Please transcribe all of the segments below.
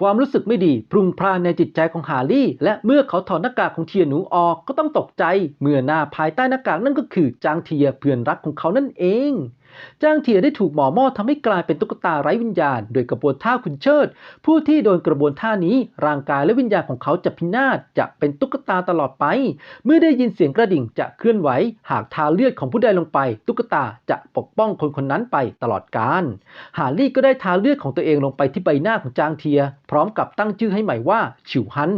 ความรู้สึกไม่ดีพรุงพรานในจิตใจของฮาร์ลี่ และเมื่อเขาถอดหน้ากากของเทียหนูออกก็ต้องตกใจ เมื่อหน้าภายใต้หน้ากากนั่นก็คือจางเทียเพื่อนรักของเขานั่นเอง จางเทียได้ถูกหมอหม้อทำให้กลายเป็นตุ๊กตาไร้วิญญาณ โดยกระบวนท่าคุณเชิด ผู้ที่โดนกระบวนท่านี้ ร่างกายและวิญญาณของเขาจะพินาศจะเป็นตุ๊กตาตลอดไป เมื่อได้ยินเสียงกระดิ่งจะเคลื่อนไหว หากทาเลือดของผู้ใดลงไป ตุ๊กตาจะปกป้องคนคนนั้นไปตลอดกาลฮาร์ลี่ก็ได้ทาเลือดของตัวเองลงไปที่ใบหน้าของจางเทีย พร้อมกับตั้งชื่อให้ใหม่ว่าฉิวฮัน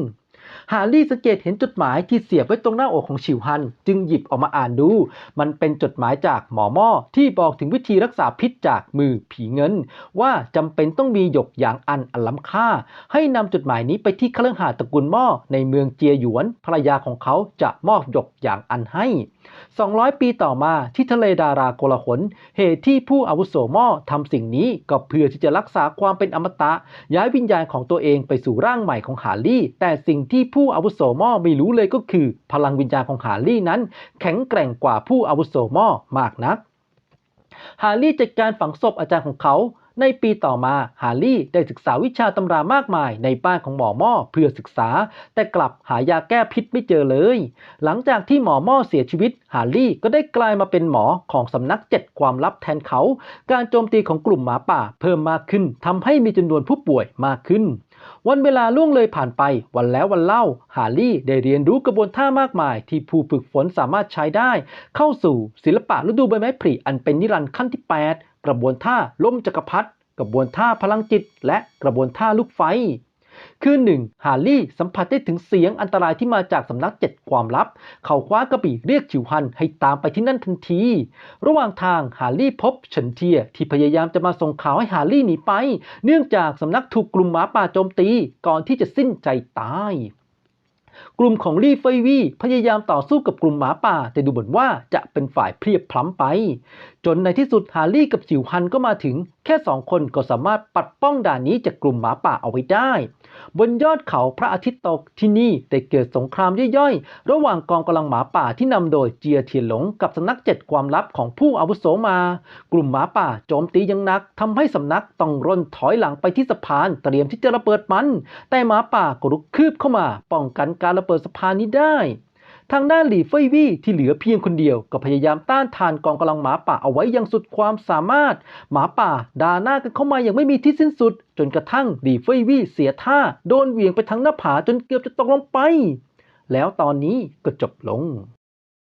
ฮาร์รี่สังเกตเห็นจดหมายที่เสียบไว้ตรงหน้าอกของฉิวฮัน จึงหยิบออกมาอ่านดู มันเป็นจดหมายจากหมอหม้อที่บอกถึงวิธีรักษาพิษจากมือผีเงิน ว่าจำเป็นต้องมีหยกอย่างอันอันล้ำค่า ให้นำจดหมายนี้ไปที่เครื่องหาตระกูลหม้อในเมืองเจียหยวนภรรยาของเขาจะมอบหยกอย่างอันให้200 ปีต่อมาที่ทะเลดาราโกลาหล เหตุที่ผู้อาวุโสม้อทำสิ่งนี้ก็เพื่อที่จะรักษาความเป็นอมตะ ย้ายวิญญาณของตัวเองไปสู่ร่างใหม่ของฮาร์ลี่ แต่สิ่งที่ผู้อาวุโสม้อไม่รู้เลยก็คือ พลังวิญญาณของฮาร์ลี่นั้น แข็งแกร่งกว่าผู้อาวุโสม้อมากนักฮาร์รี่จัดการฝังศพอาจารย์ของเขา ในปีต่อมาฮาร์รี่ได้ศึกษาวิชาตำรามากมายในบ้านของหมอหม้อเพื่อศึกษา แต่กลับหายาแก้พิษไม่เจอเลย หลังจากที่หมอหม้อเสียชีวิตฮาร์รี่ก็ได้กลายมาเป็นหมอของสำนักเจ็ดความลับแทนเขา การโจมตีของกลุ่มหมาป่าเพิ่มมากขึ้นทำให้มีจำนวนผู้ป่วยมากขึ้นวันเวลาล่วงเลยผ่านไปวันแล้ววันเล่า ฮาร์รี่ได้เรียนรู้กระบวนท่ามากมาย ที่ผู้ฝึกฝนสามารถใช้ได้ เข้าสู่ศิลปะฤดูใบไม้ผลิอันเป็นนิรันดร์ขั้นที่ 8 กระบวนท่าล่มจักรพรรดิกระบวนท่าพลังจิต และกระบวนท่าลูกไฟ คืนหนึ่งฮาร์รี่สัมผัสได้ถึงเสียงอันตรายที่มาจากสำนักเจ็ดความลับ เขาคว้ากระบี่เรียกฉิวฮันให้ตามไปที่นั่นทันที ระหว่างทางฮาร์รี่พบเฉินเทียที่พยายามจะมาส่งข่าวให้ฮาร์รี่หนีไป เนื่องจากสำนักถูกกลุ่มหมาป่าโจมตีก่อนที่จะสิ้นใจตาย กลุ่มของลี่เฟยวี่พยายามต่อสู้กับกลุ่มหมาป่า แต่ดูเหมือนว่าจะเป็นฝ่ายเพียบพล้ำไป จนในที่สุดฮาร์รี่กับจิวฮันก็มาถึง แค่สองคนก็สามารถปัดป้องด่านนี้จากกลุ่มหมาป่าเอาไว้ได้ บนยอดเขาพระอาทิตย์ตกที่นี่ได้เกิดสงครามย่อยๆ ระหว่างกองกำลังหมาป่าที่นำโดยเจียเทียนหลงกับสำนักเจ็ดความลับของผู้อาวุโสมา กลุ่มหมาป่าโจมตีอยังหนักทำให้สำนักต้องร่นถอยหลังไปที่สะพานเตรียมที่จะระเบิดมัน แต่หมาป่าก็รุกคืบเข้ามา ป้องกันการระเบิดสะพานนี้ได้ ทางด้านหลี่เฟยวี่ที่เหลือเพียงคนเดียวก็พยายามต้านทานกองกำลังหมาป่าเอาไว้อย่างสุดความสามารถ หมาป่าด่าหน้ากันเข้ามาอย่างไม่มีที่สิ้นสุด จนกระทั่งหลี่เฟยวี่เสียท่าโดนเหวี่ยงไปทั้งหน้าผาจนเกือบจะตกลงไป แล้วตอนนี้ก็จบลง